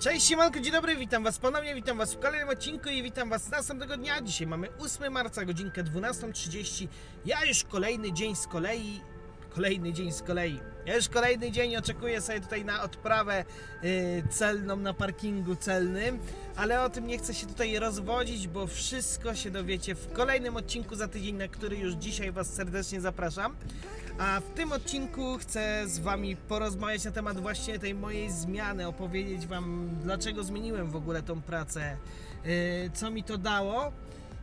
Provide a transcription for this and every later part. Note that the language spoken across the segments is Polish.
Cześć, siemanko, dzień dobry, witam was ponownie, witam was w kolejnym odcinku i witam was następnego dnia. Dzisiaj mamy 8 marca, godzinkę 12.30. Ja już kolejny dzień z kolei, kolejny dzień z kolei. Ja już kolejny dzień oczekuję sobie tutaj na odprawę y, celną na parkingu celnym, ale o tym nie chcę się tutaj rozwodzić, bo wszystko się dowiecie w kolejnym odcinku za tydzień, na który już dzisiaj was serdecznie zapraszam. A w tym odcinku chcę z Wami porozmawiać na temat właśnie tej mojej zmiany, opowiedzieć Wam, dlaczego zmieniłem w ogóle tą pracę, yy, co mi to dało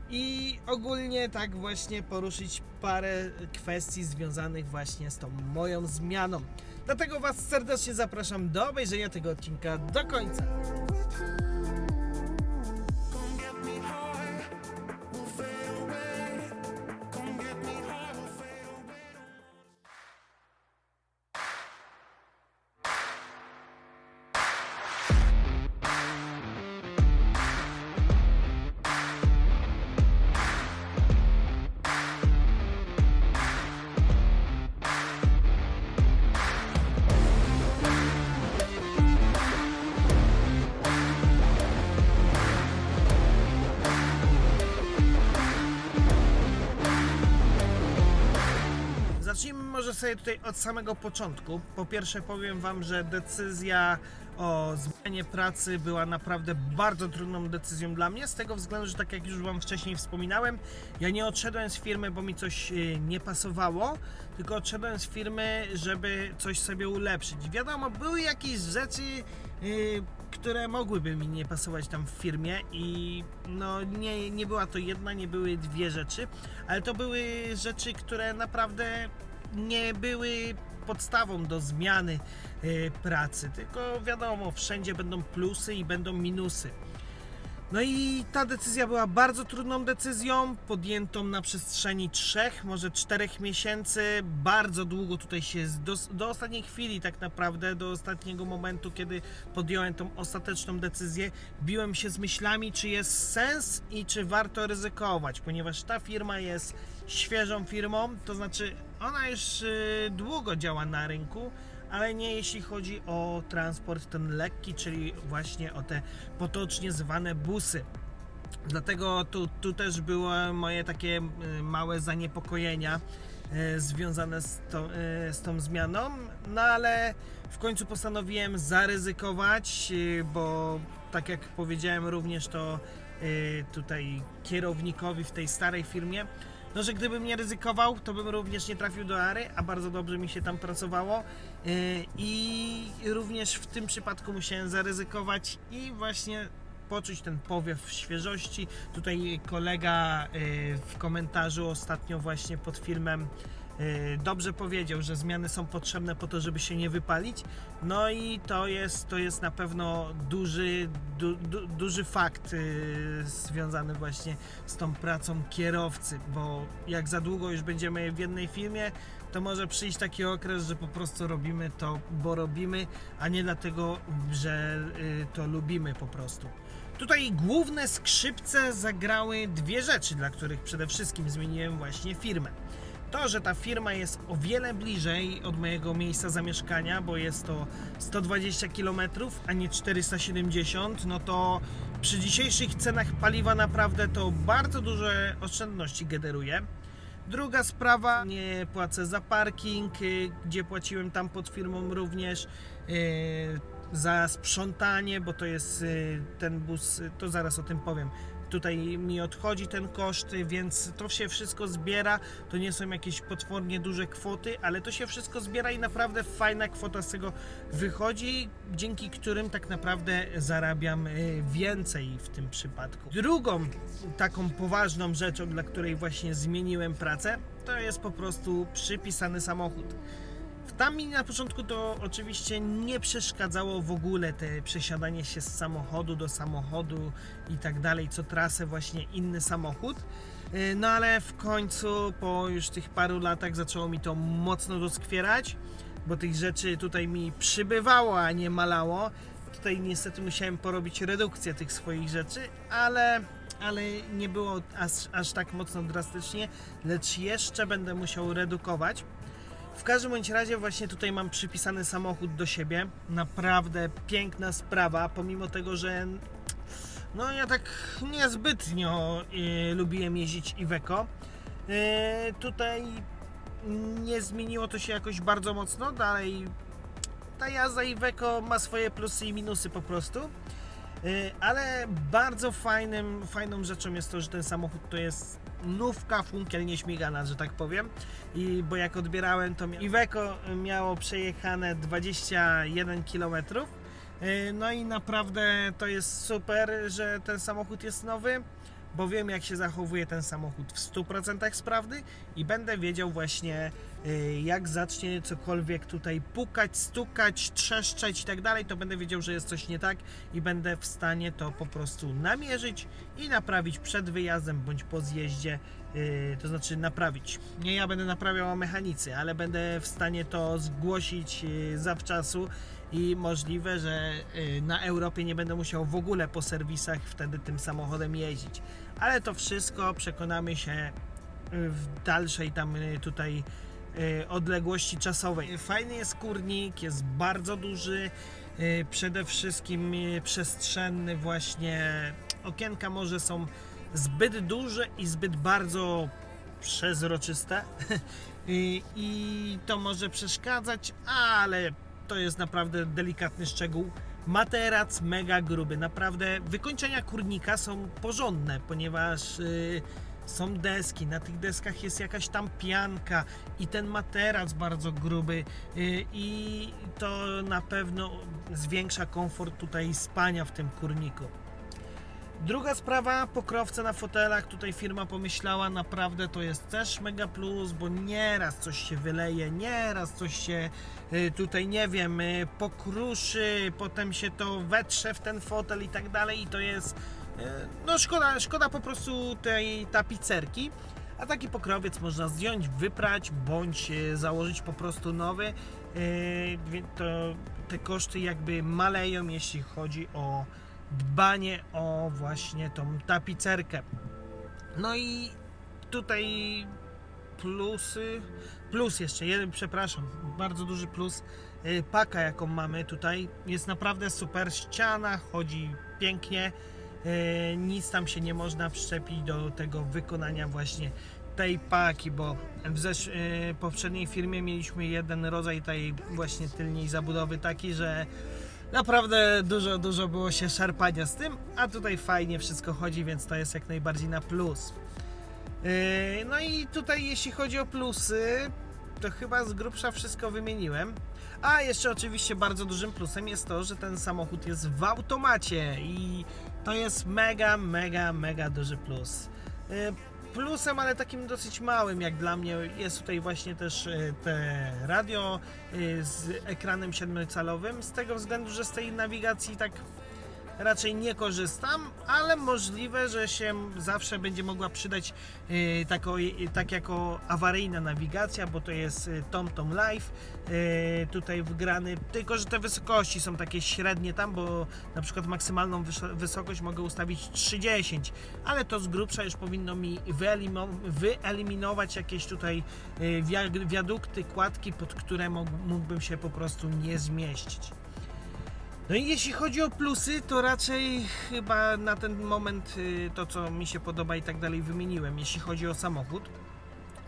i ogólnie tak właśnie poruszyć parę kwestii związanych właśnie z tą moją zmianą. Dlatego Was serdecznie zapraszam do obejrzenia tego odcinka do końca. Tutaj od samego początku. Po pierwsze powiem Wam, że decyzja o zmianie pracy była naprawdę bardzo trudną decyzją dla mnie, z tego względu, że tak jak już Wam wcześniej wspominałem, ja nie odszedłem z firmy, bo mi coś y, nie pasowało, tylko odszedłem z firmy, żeby coś sobie ulepszyć. Wiadomo, były jakieś rzeczy, y, które mogłyby mi nie pasować tam w firmie i no nie, nie była to jedna, nie były dwie rzeczy, ale to były rzeczy, które naprawdę nie były podstawą do zmiany y, pracy, tylko wiadomo, wszędzie będą plusy i będą minusy. No i ta decyzja była bardzo trudną decyzją, podjętą na przestrzeni trzech, może czterech miesięcy. Bardzo długo tutaj się, do, do ostatniej chwili tak naprawdę, do ostatniego momentu, kiedy podjąłem tą ostateczną decyzję, biłem się z myślami, czy jest sens i czy warto ryzykować, ponieważ ta firma jest świeżą firmą, to znaczy ona już y, długo działa na rynku, ale nie jeśli chodzi o transport ten lekki, czyli właśnie o te potocznie zwane busy. Dlatego tu, tu też było moje takie y, małe zaniepokojenia y, związane z, tą- z tą zmianą, no ale w końcu postanowiłem zaryzykować, bo tak jak powiedziałem również to tutaj kierownikowi w tej starej firmie, no, że gdybym nie ryzykował, to bym również nie trafił do Ary, a bardzo dobrze mi się tam pracowało. Yy, I również w tym przypadku musiałem zaryzykować i właśnie poczuć ten powiew świeżości. Tutaj kolega yy, w komentarzu ostatnio właśnie pod filmem dobrze powiedział, że zmiany są potrzebne po to, żeby się nie wypalić. No i to jest, to jest na pewno duży, du, du, duży fakt yy, związany właśnie z tą pracą kierowcy, bo jak za długo już będziemy w jednej firmie, to może przyjść taki okres, że po prostu robimy to, bo robimy, a nie dlatego, że y, to lubimy po prostu. Tutaj główne skrzypce zagrały dwie rzeczy, dla których przede wszystkim zmieniłem właśnie firmę. To, że ta firma jest o wiele bliżej od mojego miejsca zamieszkania, bo jest to 120 km, a nie 470, no to przy dzisiejszych cenach paliwa naprawdę to bardzo duże oszczędności generuje. Druga sprawa, nie płacę za parking, y, gdzie płaciłem tam pod firmą również. y, Za sprzątanie, bo to jest y, ten bus, to zaraz o tym powiem. Tutaj mi odchodzi ten koszt, więc to się wszystko zbiera. To nie są jakieś potwornie duże kwoty, ale to się wszystko zbiera i naprawdę fajna kwota z tego wychodzi, dzięki którym tak naprawdę zarabiam y, więcej w tym przypadku. Drugą taką poważną rzeczą, dla której właśnie zmieniłem pracę, to jest po prostu przypisany samochód. Tam mi na początku to oczywiście nie przeszkadzało w ogóle te przesiadanie się z samochodu do samochodu i tak dalej, co trasę właśnie inny samochód. Yy, No ale w końcu po już tych paru latach zaczęło mi to mocno doskwierać, bo tych rzeczy tutaj mi przybywało, a nie malało. Tutaj niestety musiałem porobić redukcję tych swoich rzeczy, ale, ale nie było aż, aż tak mocno drastycznie, lecz jeszcze będę musiał redukować. W każdym bądź razie właśnie tutaj mam przypisany samochód do siebie. Naprawdę piękna sprawa, pomimo tego, że no ja tak niezbytnio y, lubiłem jeździć Iveco. Y, tutaj nie zmieniło to się jakoś bardzo mocno, dalej ta jazda Iveco ma swoje plusy i minusy po prostu. Y, Ale bardzo fajnym, fajną rzeczą jest to, że ten samochód to jest nówka funkiel nieśmigana, że tak powiem. I bo jak odbierałem to Iveco miało przejechane 21 km. Y, No i naprawdę to jest super, że ten samochód jest nowy, bo wiem jak się zachowuje ten samochód w 100% sprawny i będę wiedział właśnie y, jak zacznie cokolwiek tutaj pukać, stukać, trzeszczeć i tak dalej, to będę wiedział, że jest coś nie tak i będę w stanie to po prostu namierzyć i naprawić przed wyjazdem bądź po zjeździe, y, to znaczy naprawić. Nie ja będę naprawiał, a mechanicy, ale będę w stanie to zgłosić y, zawczasu i możliwe, że y, na Europie nie będę musiał w ogóle po serwisach wtedy tym samochodem jeździć. Ale to wszystko przekonamy się y, w dalszej tam y, tutaj odległości czasowej. Fajny jest kurnik, jest bardzo duży, przede wszystkim przestrzenny właśnie. Okienka może są zbyt duże i zbyt bardzo przezroczyste i to może przeszkadzać, ale to jest naprawdę delikatny szczegół. Materac mega gruby, naprawdę wykończenia kurnika są porządne, ponieważ y, są deski, na tych deskach jest jakaś tam pianka i ten materac bardzo gruby y, i to na pewno zwiększa komfort tutaj spania w tym kurniku. Druga sprawa, pokrowce na fotelach. Tutaj firma pomyślała, naprawdę to jest też mega plus, bo nieraz coś się wyleje, nieraz coś się y, tutaj, nie wiem, y, pokruszy, potem się to wetrze w ten fotel i tak dalej i to jest, y, no szkoda, szkoda po prostu tej tapicerki. A taki pokrowiec można zdjąć, wyprać, bądź założyć po prostu nowy. To te koszty jakby maleją, jeśli chodzi o dbanie o właśnie tą tapicerkę. No i tutaj plusy, plus jeszcze jeden, przepraszam, bardzo duży plus. y, Paka jaką mamy tutaj jest naprawdę super, ściana chodzi pięknie, y, nic tam się nie można przyczepić do tego wykonania właśnie tej paki, bo w zesz- y, poprzedniej firmie mieliśmy jeden rodzaj tej właśnie tylniej zabudowy taki, że Naprawdę dużo, dużo było się szarpania z tym, a tutaj fajnie wszystko chodzi, więc to jest jak najbardziej na plus. Yy, No i tutaj jeśli chodzi o plusy, to chyba z grubsza wszystko wymieniłem. A jeszcze oczywiście bardzo dużym plusem jest to, że ten samochód jest w automacie i to jest mega, mega, mega duży plus. Plusem, ale takim dosyć małym jak dla mnie jest tutaj właśnie też yy, te radio yy, z ekranem 7-calowym z tego względu, że z tej nawigacji tak raczej nie korzystam, ale możliwe, że się zawsze będzie mogła przydać yy, tako, yy, tak jako awaryjna nawigacja, bo to jest yy, TomTom Live yy, tutaj wgrany, tylko że te wysokości są takie średnie tam, bo na przykład maksymalną wys- wysokość mogę ustawić 30, ale to z grubsza już powinno mi wyeliminować jakieś tutaj yy, wia- wiadukty, kładki, pod które mógł- mógłbym się po prostu nie zmieścić. No i jeśli chodzi o plusy, to raczej chyba na ten moment y, to, co mi się podoba i tak dalej wymieniłem, jeśli chodzi o samochód.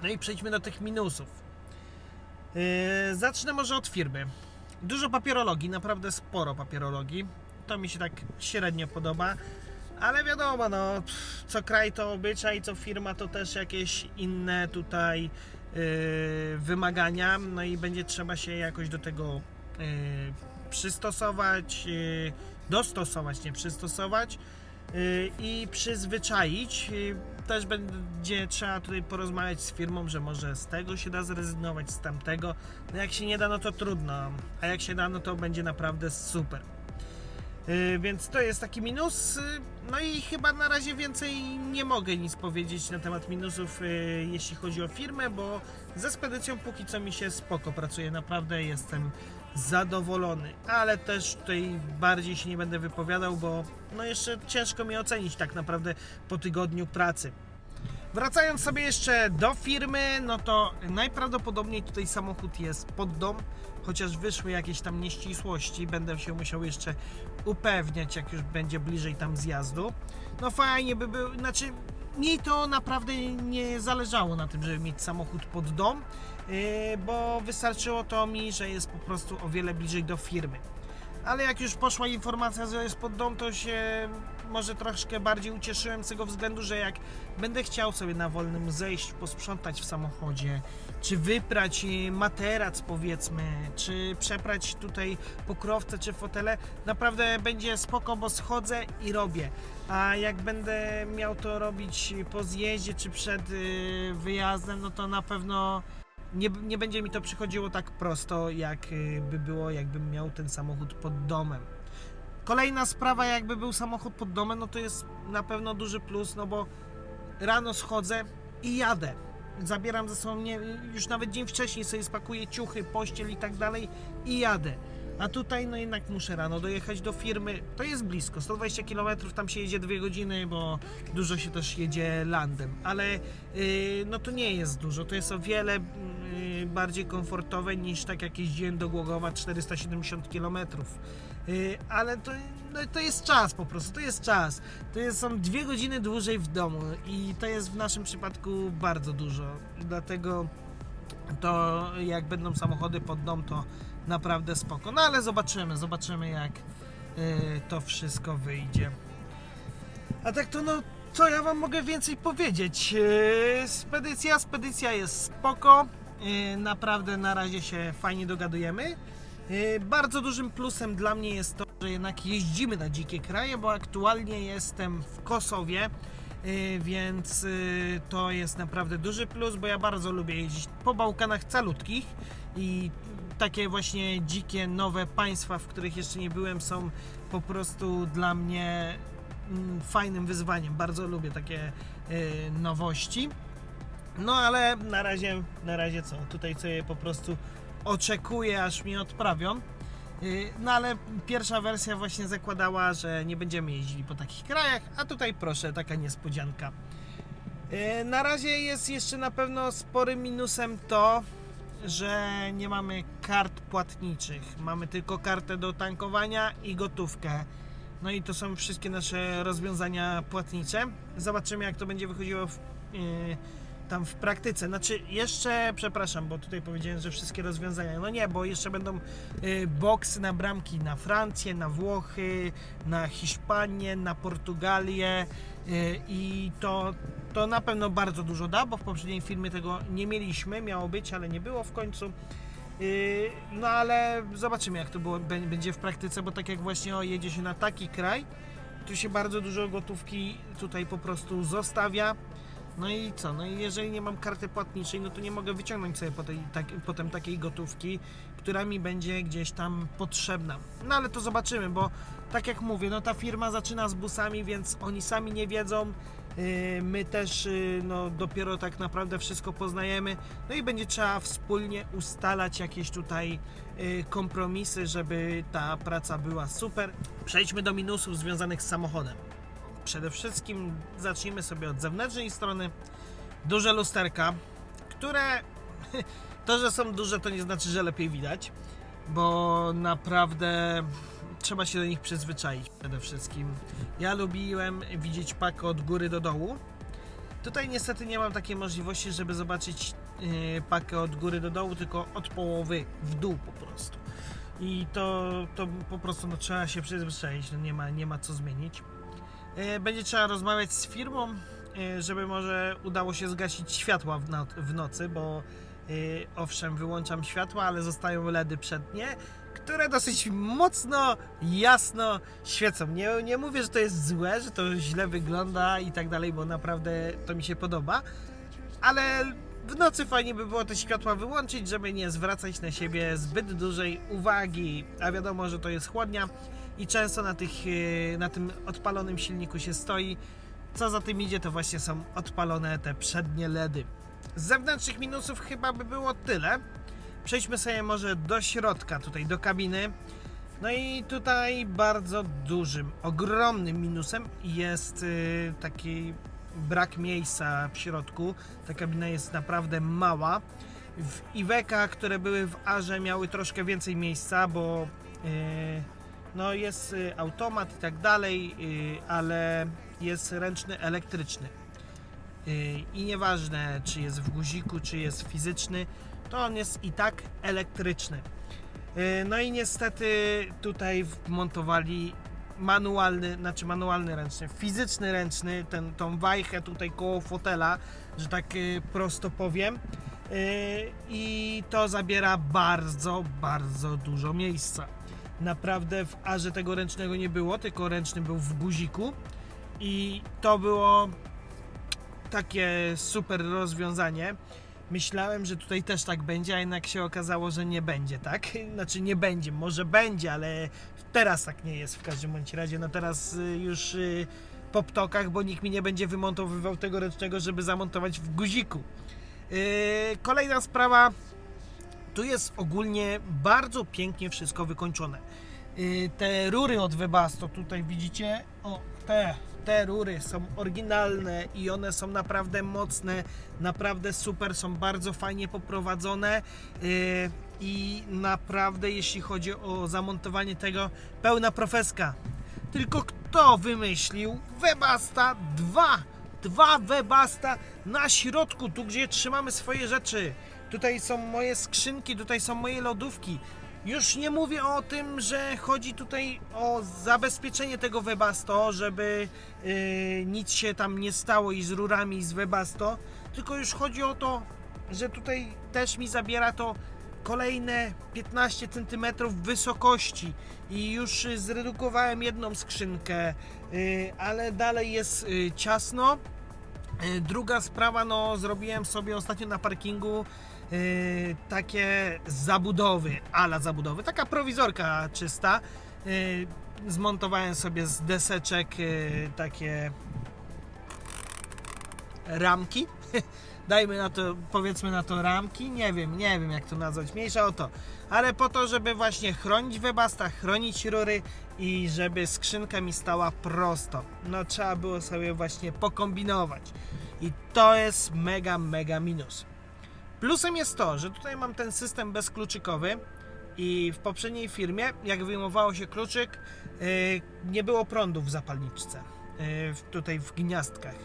No i przejdźmy do tych minusów. Yy, zacznę może od firmy. Dużo papierologii, naprawdę sporo papierologii. To mi się tak średnio podoba. Ale wiadomo, no, co kraj to obyczaj, co firma to też jakieś inne tutaj yy, wymagania. No i będzie trzeba się jakoś do tego yy, przystosować, yy, dostosować, nie przystosować yy, i przyzwyczaić. Yy, Też będzie trzeba tutaj porozmawiać z firmą, że może z tego się da zrezygnować, z tamtego. No jak się nie da, no to trudno, a jak się da, no to będzie naprawdę super. Więc to jest taki minus. No i chyba na razie więcej nie mogę nic powiedzieć na temat minusów, jeśli chodzi o firmę, bo ze spedycją póki co mi się spoko pracuje. Naprawdę jestem zadowolony, ale też tutaj bardziej się nie będę wypowiadał, bo no jeszcze ciężko mi ocenić tak naprawdę po tygodniu pracy. Wracając sobie jeszcze do firmy, no to najprawdopodobniej tutaj samochód jest pod dom, chociaż wyszły jakieś tam nieścisłości, będę się musiał jeszcze upewniać, jak już będzie bliżej tam zjazdu. No fajnie by był, znaczy mi to naprawdę nie zależało na tym, żeby mieć samochód pod dom, yy, bo wystarczyło to mi, że jest po prostu o wiele bliżej do firmy. Ale jak już poszła informacja, że jest pod dom, to się może troszkę bardziej ucieszyłem z tego względu, że jak będę chciał sobie na wolnym zejść, posprzątać w samochodzie, czy wyprać y, materac powiedzmy, czy przeprać tutaj pokrowce czy fotele, naprawdę będzie spoko, bo schodzę i robię. A jak będę miał to robić po zjeździe czy przed y, wyjazdem, no to na pewno nie, nie będzie mi to przychodziło tak prosto, jak y, by było, jakbym miał ten samochód pod domem. Kolejna sprawa, jakby był samochód pod domem, no to jest na pewno duży plus, no bo rano schodzę i jadę. Zabieram ze sobą, nie, już nawet dzień wcześniej sobie spakuję ciuchy, pościel i tak dalej i jadę. A tutaj no jednak muszę rano dojechać do firmy. To jest blisko, 120 km, tam się jedzie 2 godziny, bo dużo się też jedzie landem, ale yy, no to nie jest dużo, to jest o wiele yy, bardziej komfortowe niż tak jak jeździłem do Głogowa 470 km. Yy, ale to, no, to jest czas po prostu, to jest czas. To jest, są dwie godziny dłużej w domu i to jest w naszym przypadku bardzo dużo. Dlatego to jak będą samochody pod dom, to naprawdę spoko. No ale zobaczymy, zobaczymy jak yy, to wszystko wyjdzie. A tak to no, co ja wam mogę więcej powiedzieć? Yy, spedycja, spedycja jest spoko. Naprawdę na razie się fajnie dogadujemy. Yy, Bardzo dużym plusem dla mnie jest to, że jednak jeździmy na dzikie kraje, bo aktualnie jestem w Kosowie, yy, więc yy, to jest naprawdę duży plus, bo ja bardzo lubię jeździć po Bałkanach calutkich i takie właśnie dzikie, nowe państwa, w których jeszcze nie byłem, są po prostu dla mnie mm, fajnym wyzwaniem. Bardzo lubię takie nowości. No ale na razie, na razie co? Tutaj sobie po prostu oczekuję, aż mnie odprawią. Yy, No ale pierwsza wersja właśnie zakładała, że nie będziemy jeździli po takich krajach, a tutaj proszę, taka niespodzianka. Yy, Na razie jest jeszcze na pewno sporym minusem to, że nie mamy kart płatniczych. Mamy tylko kartę do tankowania i gotówkę. No i to są wszystkie nasze rozwiązania płatnicze. Zobaczymy jak to będzie wychodziło w, yy, tam w praktyce. Znaczy jeszcze, przepraszam, bo tutaj powiedziałem, że wszystkie rozwiązania. No nie, bo jeszcze będą yy, boksy na bramki na Francję, na Włochy, na Hiszpanię, na Portugalię yy, i to, to na pewno bardzo dużo da, bo w poprzedniej filmie tego nie mieliśmy, miało być, ale nie było w końcu. Yy, No ale zobaczymy jak to było, bę- będzie w praktyce, bo tak jak właśnie o, jedzie się na taki kraj, tu się bardzo dużo gotówki tutaj po prostu zostawia. No i co? No i jeżeli nie mam karty płatniczej, no to nie mogę wyciągnąć sobie po tej, tak, potem takiej gotówki, która mi będzie gdzieś tam potrzebna. No ale to zobaczymy, bo tak jak mówię, no ta firma zaczyna z busami, więc oni sami nie wiedzą. Yy, My też yy, no, dopiero tak naprawdę wszystko poznajemy. No i będzie trzeba wspólnie ustalać jakieś tutaj yy, kompromisy, żeby ta praca była super. Przejdźmy do minusów związanych z samochodem. Przede wszystkim zacznijmy sobie od zewnętrznej strony. Duże lusterka, które to, że są duże, to nie znaczy, że lepiej widać, bo naprawdę trzeba się do nich przyzwyczaić przede wszystkim. Ja lubiłem widzieć pakę od góry do dołu. Tutaj niestety nie mam takiej możliwości, żeby zobaczyć yy, pakę od góry do dołu, tylko od połowy w dół po prostu. I to, to po prostu no, trzeba się przyzwyczaić, no, nie, ma, nie ma co zmienić. E, Będzie trzeba rozmawiać z firmą, e, żeby może udało się zgasić światła w, no- nocy, bo e, owszem, wyłączam światła, ale zostają LEDy przednie, które dosyć mocno, jasno świecą. Nie, nie mówię, że to jest złe, że to źle wygląda i tak dalej, bo naprawdę to mi się podoba, ale w nocy fajnie by było te światła wyłączyć, żeby nie zwracać na siebie zbyt dużej uwagi, a wiadomo, że to jest chłodnia i często na, tych, e, na tym odpalonym silniku się stoi. Co za tym idzie, to właśnie są odpalone te przednie LEDy. Z zewnętrznych minusów chyba by było tyle. Przejdźmy sobie może do środka, tutaj do kabiny. No i tutaj bardzo dużym, ogromnym minusem jest y, taki brak miejsca w środku. Ta kabina jest naprawdę mała. W Iweka, które były w Arze, miały troszkę więcej miejsca, bo yy, no jest y, automat i tak dalej, y, ale jest ręczny elektryczny. Y, I nieważne, czy jest w guziku, czy jest fizyczny, to on jest i tak elektryczny. No i niestety tutaj wmontowali manualny, znaczy manualny ręczny, fizyczny ręczny, ten, tą wajchę tutaj koło fotela, że tak prosto powiem. I to zabiera bardzo, bardzo dużo miejsca. Naprawdę w Arze tego ręcznego nie było, tylko ręczny był w guziku. I to było takie super rozwiązanie. Myślałem, że tutaj też tak będzie, a jednak się okazało, że nie będzie, tak? Znaczy nie będzie, może będzie, ale teraz tak nie jest w każdym bądź razie. No teraz y, już y, po ptokach, bo nikt mi nie będzie wymontowywał tego ręcznego, żeby zamontować w guziku. Yy, Kolejna sprawa. Tu jest ogólnie bardzo pięknie wszystko wykończone. Yy, Te rury od Webasto, tutaj widzicie, o te, te rury są oryginalne i one są naprawdę mocne, naprawdę super, są bardzo fajnie poprowadzone yy, i naprawdę jeśli chodzi o zamontowanie tego, pełna profeska. Tylko kto wymyślił Webasta 2? Dwa Webasta na środku, tu gdzie trzymamy swoje rzeczy. Tutaj są moje skrzynki, tutaj są moje lodówki. Już nie mówię o tym, że chodzi tutaj o zabezpieczenie tego Webasto, żeby yy, nic się tam nie stało i z rurami i z Webasto, tylko już chodzi o to, że tutaj też mi zabiera to kolejne 15 cm wysokości i już y, zredukowałem jedną skrzynkę, y, ale dalej jest y, ciasno. Druga sprawa, no zrobiłem sobie ostatnio na parkingu takie zabudowy, ala zabudowy, taka prowizorka czysta. Zmontowałem sobie z deseczek takie ramki. Dajmy na to, powiedzmy na to ramki, nie wiem, nie wiem jak to nazwać, mniejsza o to. Ale po to, żeby właśnie chronić webasta, chronić rury i żeby skrzynka mi stała prosto. No trzeba było sobie właśnie pokombinować. I to jest mega, mega minus. Plusem jest to, że tutaj mam ten system bezkluczykowy i w poprzedniej firmie, jak wyjmowało się kluczyk, yy, nie było prądu w zapalniczce, w- tutaj w gniazdkach.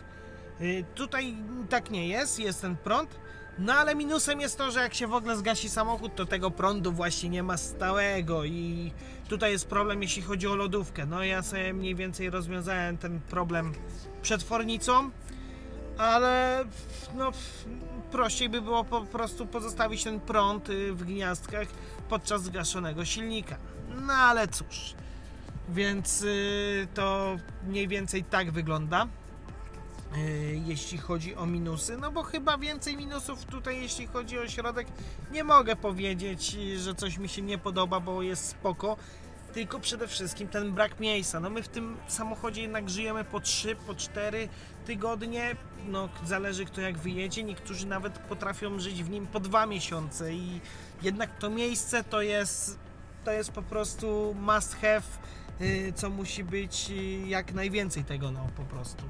Yy, Tutaj tak nie jest, jest ten prąd, no ale minusem jest to, że jak się w ogóle zgasi samochód, to tego prądu właśnie nie ma stałego i tutaj jest problem jeśli chodzi o lodówkę. No ja sobie mniej więcej rozwiązałem ten problem przed fornicą, ale no prościej by było po prostu pozostawić ten prąd y, w gniazdkach podczas zgaszonego silnika. No ale cóż, więc y, to mniej więcej tak wygląda. Y, Jeśli chodzi o minusy, no bo chyba więcej minusów tutaj, jeśli chodzi o środek, nie mogę powiedzieć, y, że coś mi się nie podoba, bo jest spoko. Tylko przede wszystkim ten brak miejsca. No my w tym samochodzie jednak żyjemy po 3, po 4 tygodnie. No zależy kto jak wyjedzie. Niektórzy nawet potrafią żyć w nim po 2 miesiące i jednak to miejsce to jest to jest po prostu must have, co musi być y, jak najwięcej tego, no po prostu.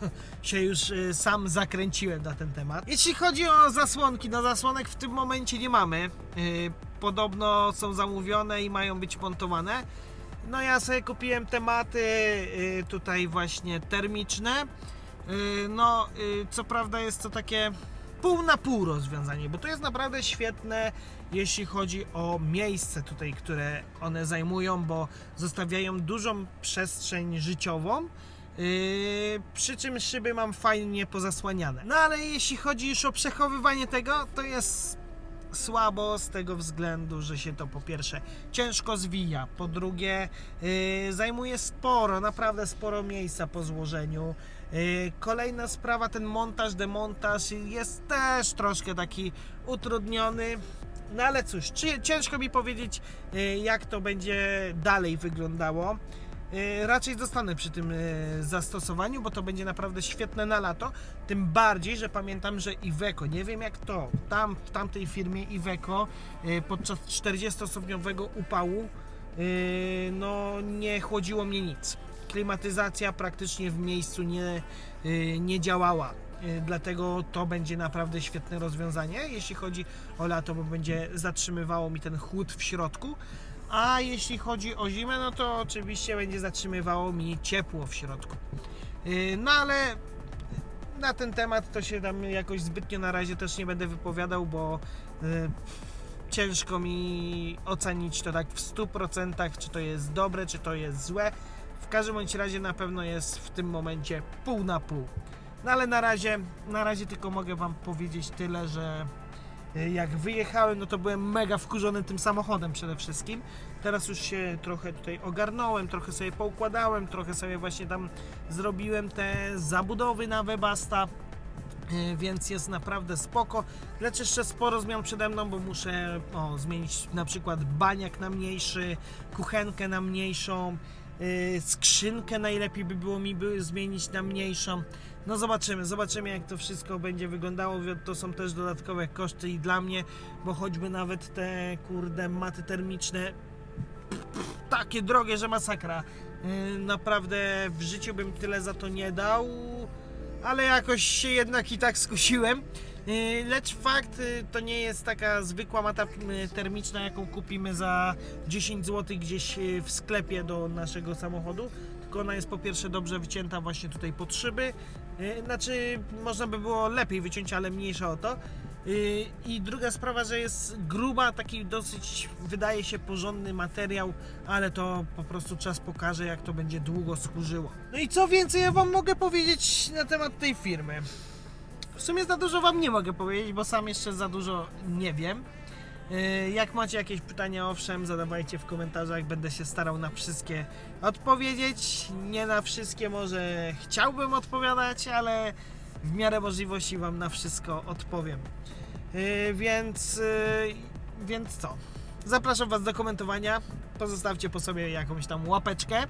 się już y, sam zakręciłem na ten temat. Jeśli chodzi o zasłonki, no zasłonek w tym momencie nie mamy. Y, Podobno są zamówione i mają być montowane. No ja sobie kupiłem tematy y, tutaj właśnie termiczne. Y, No, y, co prawda jest to takie pół na pół rozwiązanie, bo to jest naprawdę świetne, jeśli chodzi o miejsce tutaj, które one zajmują, bo zostawiają dużą przestrzeń życiową. Yy, przy czym szyby mam fajnie pozasłaniane. No ale jeśli chodzi już o przechowywanie tego, to jest słabo z tego względu, że się to po pierwsze ciężko zwija, po drugie yy, zajmuje sporo, naprawdę sporo miejsca po złożeniu. Yy, kolejna sprawa, ten montaż, demontaż jest też troszkę taki utrudniony. No ale cóż, ciężko mi powiedzieć, yy, jak to będzie dalej wyglądało. Yy, Raczej zostanę przy tym yy, zastosowaniu, bo to będzie naprawdę świetne na lato. Tym bardziej, że pamiętam, że Iveco, nie wiem jak to, tam w tamtej firmie Iveco yy, podczas 40-stopniowego upału no nie chłodziło mnie nic. klimatyzacja praktycznie w miejscu nie, nie działała. Dlatego to będzie naprawdę świetne rozwiązanie, jeśli chodzi o lato, bo będzie zatrzymywało mi ten chłód w środku. A jeśli chodzi o zimę, no to oczywiście będzie zatrzymywało mi ciepło w środku. Y, No ale na ten temat to się tam jakoś zbytnio na razie też nie będę wypowiadał, bo y, ciężko mi ocenić to tak w 100%, czy to jest dobre, czy to jest złe. W każdym bądź razie na pewno jest w tym momencie pół na pół. No ale na razie, na razie tylko mogę Wam powiedzieć tyle, że jak wyjechałem, no to byłem mega wkurzony tym samochodem przede wszystkim. Teraz już się trochę tutaj ogarnąłem, trochę sobie poukładałem, trochę sobie właśnie tam zrobiłem te zabudowy na Webasta. Yy, więc jest naprawdę spoko. Lecz jeszcze sporo zmian przede mną, bo muszę o, zmienić na przykład baniak na mniejszy, kuchenkę na mniejszą, skrzynkę najlepiej by było mi by zmienić na mniejszą. No zobaczymy, zobaczymy jak to wszystko będzie wyglądało. To są też dodatkowe koszty i dla mnie, bo choćby nawet te kurde maty termiczne takie drogie, że masakra. Yy, Naprawdę w życiu bym tyle za to nie dał, ale jakoś się jednak i tak skusiłem. Yy, Lecz fakt yy, to nie jest taka zwykła mata yy, termiczna, jaką kupimy za 10 zł gdzieś w sklepie do naszego samochodu. Tylko ona jest po pierwsze dobrze wycięta właśnie tutaj pod szyby. Znaczy można by było lepiej wyciąć, ale mniejsza o to. I druga sprawa, że jest gruba, taki dosyć wydaje się porządny materiał, ale to po prostu czas pokaże, jak to będzie długo służyło. No i co więcej ja Wam mogę powiedzieć na temat tej firmy? W sumie za dużo Wam nie mogę powiedzieć, bo sam jeszcze za dużo nie wiem. Yy, Jak macie jakieś pytania, owszem, zadawajcie w komentarzach, będę się starał na wszystkie odpowiedzieć. Nie na wszystkie może chciałbym odpowiadać, ale w miarę możliwości Wam na wszystko odpowiem. Yy, więc, yy, więc co? Zapraszam Was do komentowania. Pozostawcie po sobie jakąś tam łapeczkę.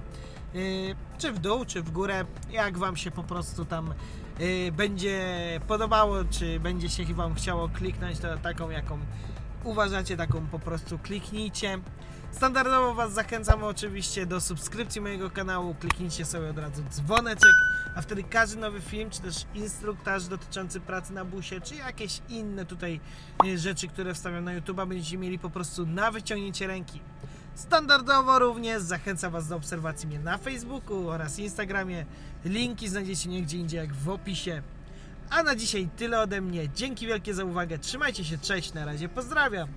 Yy, czy w dół, czy w górę. Jak Wam się po prostu tam yy, będzie podobało, czy będzie się Wam chciało kliknąć, to taką jaką uważacie, taką po prostu kliknijcie. Standardowo Was zachęcam oczywiście do subskrypcji mojego kanału. Kliknijcie sobie od razu dzwoneczek, a wtedy każdy nowy film, czy też instruktaż dotyczący pracy na busie, czy jakieś inne tutaj e, rzeczy, które wstawiam na YouTube, będziecie mieli po prostu na wyciągnięcie ręki. Standardowo również zachęcam Was do obserwacji mnie na Facebooku oraz Instagramie. Linki znajdziecie nigdzie indziej jak w opisie. A na dzisiaj tyle ode mnie. Dzięki wielkie za uwagę. Trzymajcie się, cześć, na razie, pozdrawiam.